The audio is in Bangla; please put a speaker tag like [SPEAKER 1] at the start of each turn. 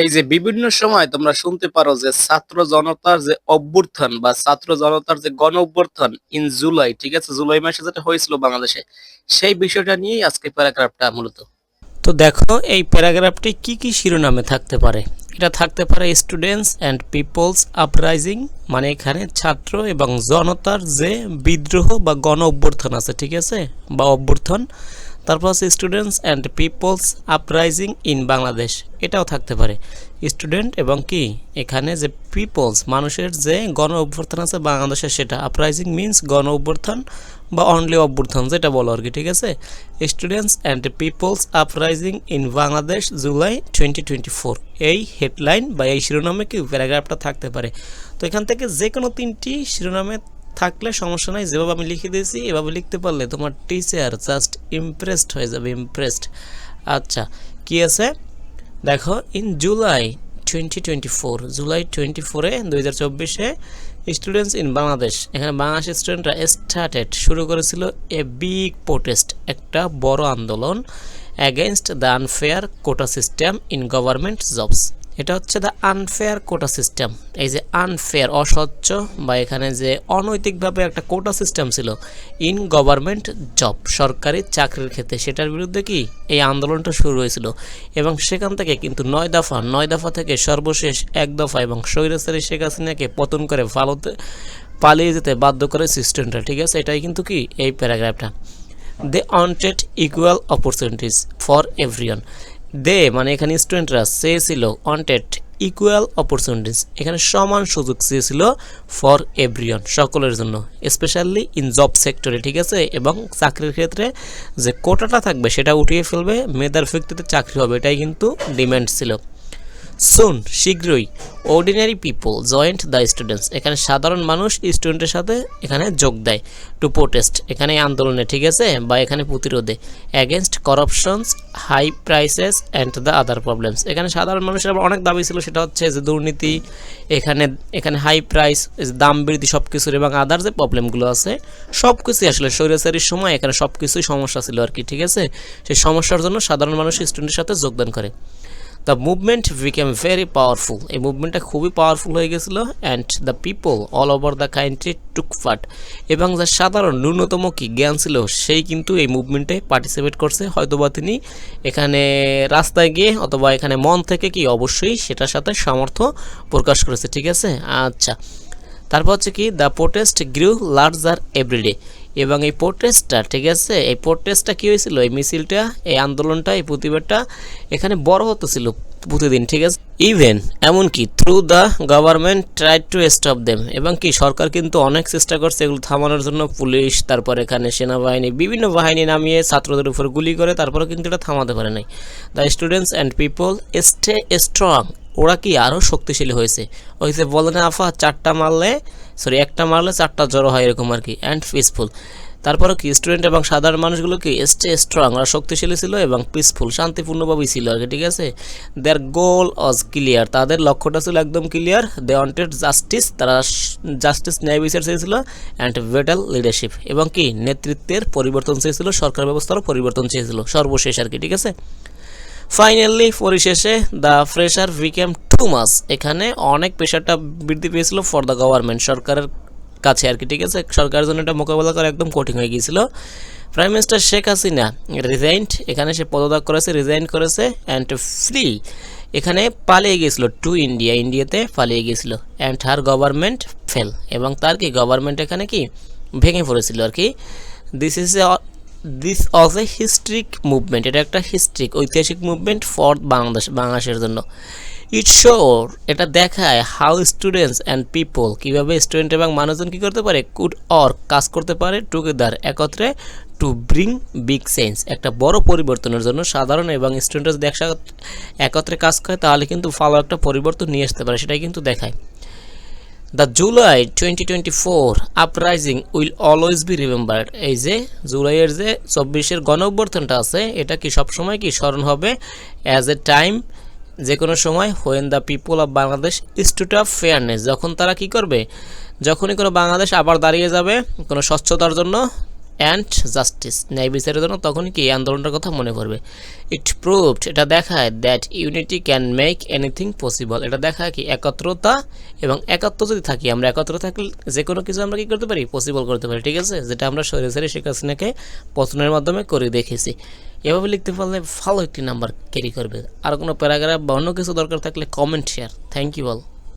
[SPEAKER 1] এই যে বিভিন্ন সময় তোমরা শুনতে পারো যে ছাত্র জনতার যে অভ্যুত্থান বা ছাত্র জনতার যে গণ অভ্যুত্থান ইন জুলাই ঠিক আছে? জুলাই মাসে যেটা হয়েছিল বাংলাদেশে, সেই বিষয়টা নিয়েই আজকে প্যারাগ্রাফটা মূলত। তো দেখো, এই প্যারাগ্রাফটি কি কি শিরোনামে থাকতে পারে? এটা থাকতে পারে স্টুডেন্টস অ্যান্ড পিপলস আপরাইজিং মানে এখানে ছাত্র এবং জনতার যে বিদ্রোহ বা গণ অভ্যুত্থান আছে, ঠিক আছে? বা অভ্যুত্থান। তারপর আছে students and peoples uprising in Bangladesh এটাও থাকতে পারে। স্টুডেন্ট এবং কি? এখানে যে পিপলস মানুষের যে গণ অভ্যুত্থান আছে বাংলাদেশে সেটা। আপরাইজিং মিন্স গণ অভ্যুত্থান বা অনলি অভ্যর্থন যেটা বলো আর কি, ঠিক আছে? Students and peoples uprising in Bangladesh July twenty twenty four এই হেডলাইন বা এই শিরোনামে কি প্যারাগ্রাফটা থাকতে পারে? তো এখান থেকে যে কোনো তিনটি শিরোনামে থাকলে সমস্যা নাই, যেভাবে আমি লিখে দিয়েছি, এভাবে লিখতে পারলে তোমার টিচার জাস্ট ইমপ্রেসড হয়ে যাবে ইমপ্রেসড আচ্ছা কি আছে? দেখো in July twenty twenty four July twenty ফোরে দু হাজার চব্বিশে স্টুডেন্টস ইন বাংলাদেশ এখানে বাংলাদেশ স্টুডেন্টরা স্টার্টেড শুরু করেছিল এ বিগ প্রোটেস্ট একটা বড় আন্দোলন against the unfair quota system in government jobs এটা হচ্ছে দ্য আনফেয়ার কোটা সিস্টেম এই যে আনফেয়ার অস্বচ্ছ বা এখানে যে অনৈতিকভাবে একটা কোটা সিস্টেম ছিল ইন গভর্নমেন্ট জব সরকারি চাকরির ক্ষেত্রে সেটার বিরুদ্ধে কি এই আন্দোলনটা শুরু হয়েছিল? এবং সেখান থেকে কিন্তু নয় দফা নয় দফা থেকে সর্বশেষ এক দফা এবং স্বৈরাচারী শেখ হাসিনাকে পতন করে ভারতে পালিয়ে যেতে বাধ্য করে সিস্টেমটা, ঠিক আছে? এটাই কিন্তু কি এই প্যারাগ্রাফটা they wanted equal opportunities for everyone they মানে এখানে স্টুডেন্টরা চেয়েছিল অনটেড ইকুয়াল অপরচুনিটিস এখানে সমান সুযোগ চেয়েছিল ফর এভরিওয়ান সকলের জন্য স্পেশালি ইন জব সেক্টরে ঠিক আছে? এবং চাকরির ক্ষেত্রে যে কোটাটা থাকবে, সেটা উঠিয়ে ফেলবে। মেধার ভিত্তিতে চাকরি হবে, এটাই কিন্তু ডিম্যান্ড ছিল। সুন শীঘ্রই। Ordinary people joined the students এখানে সাধারণ মানুষ স্টুডেন্টের সাথে এখানে যোগ দেয়। টু প্রোটেস্ট এখানে আন্দোলনে, ঠিক আছে? বা এখানে প্রতিরোধে। Against corruptions high prices and the other problems এখানে সাধারণ মানুষের আবার অনেক দাবি ছিল, সেটা হচ্ছে যে দুর্নীতি, এখানে এখানে হাই প্রাইস দাম বৃদ্ধি সব কিছুর এবং আদার যে প্রবলেমগুলো আছে। সব কিছুই আসলে স্বৈরাচারীর সময় এখানে সব কিছুই সমস্যা ছিল আর কি, ঠিক আছে? সেই সমস্যার জন্য সাধারণ মানুষ স্টুডেন্টের সাথে যোগদান করে। The movement became very powerful এই মুভমেন্টটা খুবই পাওয়ারফুল হয়ে গেছিল and the people all over the country took part এবং যা সাধারণ ন্যূনতম কি জ্ঞান ছিল, সেই কিন্তু এই মুভমেন্টে পার্টিসিপেট করছে। হয়তোবা তিনি এখানে রাস্তায় গিয়ে অথবা এখানে মন থেকে কি অবশ্যই সেটার সাথে সামর্থ্য প্রকাশ করেছে। ঠিক আছে? আচ্ছা। তারপর হচ্ছে কি the protest grew larger every day এবং এই প্রোটেস্টটা ঠিক আছে? এই প্রোটেস্টটা কী হয়েছিল? এই মিছিলটা, এই আন্দোলনটা, এই প্রতিবাদটা এখানে বড় হতেছিল প্রতিদিন, ঠিক আছে? ইভেন এমনকি through the government try to stop them এবং কি, সরকার কিন্তু অনেক চেষ্টা করছে এগুলো থামানোর জন্য। পুলিশ, তারপর এখানে সেনাবাহিনী, বিভিন্ন বাহিনী নামিয়ে ছাত্রদের উপর গুলি করে তারপরে কিন্তু এটা থামাতে পারে নাই। The students and people stay strong ওরা কি আরও শক্তিশালী হয়েছে? ওই যে বলে না আফা, চারটা মারলে সরি একটা মারলে চারটা জড়ো হয় এরকম আর কি অ্যান্ড পিসফুল তারপরে কি স্টুডেন্ট এবং সাধারণ মানুষগুলো কি স্টে স্ট্রং ওরা শক্তিশালী ছিল এবং পিসফুল শান্তিপূর্ণভাবেই ছিল আর কি, ঠিক আছে? দেয়ার গোল অজ ক্লিয়ার তাদের লক্ষ্যটা ছিল একদম ক্লিয়ার দে ওয়ান্টেড জাস্টিস তারা জাস্টিস ন্যায় বিচার চেয়েছিল অ্যান্ড ভেটাল লিডারশিপ এবং কি, নেতৃত্বের পরিবর্তন চেয়েছিল, সরকার ব্যবস্থারও পরিবর্তন চেয়েছিল, সর্বশেষ আর কি, ঠিক আছে? ফাইনালি পরিশেষে the pressure became too much এখানে অনেক প্রেশারটা বৃদ্ধি পেয়েছিল ফর দ্য গভর্নমেন্ট সরকারের কাছে আর কি, ঠিক আছে? সরকারের জন্য এটা মোকাবেলা করা একদম কঠিন হয়ে গিয়েছিল। Prime minister Sheikh Hasina resigned এখানে সে পদত্যাগ করেছে রিজাইন করেছে অ্যান্ড ফ্রি এখানে পালিয়ে গিয়েছিল টু ইন্ডিয়া ইন্ডিয়াতে পালিয়ে গিয়েছিল অ্যান্ড হার গভর্নমেন্ট ফেল এবং তার কি গভর্নমেন্ট এখানে কি, ভেঙে পড়েছিল আর কি। This is this Aja A historic movement এটা একটা হিস্ট্রিক ঐতিহাসিক মুভমেন্ট ফর বাংলাদেশ বাংলাদেশের জন্য। ইট শোর এটা দেখায় হাউ স্টুডেন্টস অ্যান্ড পিপল কীভাবে স্টুডেন্ট এবং মানুষজন কী করতে পারে কুড অর কাজ করতে পারে টুগেদার একত্রে টু ব্রিং বিগ সেন্স একটা বড় পরিবর্তনের জন্য সাধারণ এবং স্টুডেন্টরা যদি একসাথে একত্রে কাজ করে, তাহলে কিন্তু ভালো একটা পরিবর্তন নিয়ে আসতে পারে, সেটাই কিন্তু দেখায়। The July twenty twenty four uprising will always be remembered এই যে, জুলাইয়ের যে চব্বিশের গণ অভ্যর্থনটা আছে, এটা কি সবসময় কি স্মরণ হবে? অ্যাজ এ টাইম যে কোনো সময় when the people of Bangladesh institute of fairness যখন তারা কি করবে? যখনই কোনো বাংলাদেশ আবার দাঁড়িয়ে যাবে, কোনো স্বচ্ছতার জন্য অ্যান্ড জাস্টিস ন্যায় বিচারের জন্য তখনই কি এই আন্দোলনটার কথা মনে করবে ইট প্রুভড এটা দেখায় that unity can make anything possible এটা দেখায় কি একত্রতা এবং একাত্ম যদি থাকি, আমরা একত্র থাকলে যে কোনো কিছু আমরা কি করতে পারি? পসিবল করতে পারি, ঠিক আছে? যেটা আমরা সরে সরে শেখ হাসিনাকে পতনের মাধ্যমে করে দেখেছি। এভাবে লিখতে পারলে ভালো একটি নাম্বার ক্যারি করবে। আর কোনো প্যারাগ্রাফ বা অন্য কিছু দরকার থাকলে comment share thank you all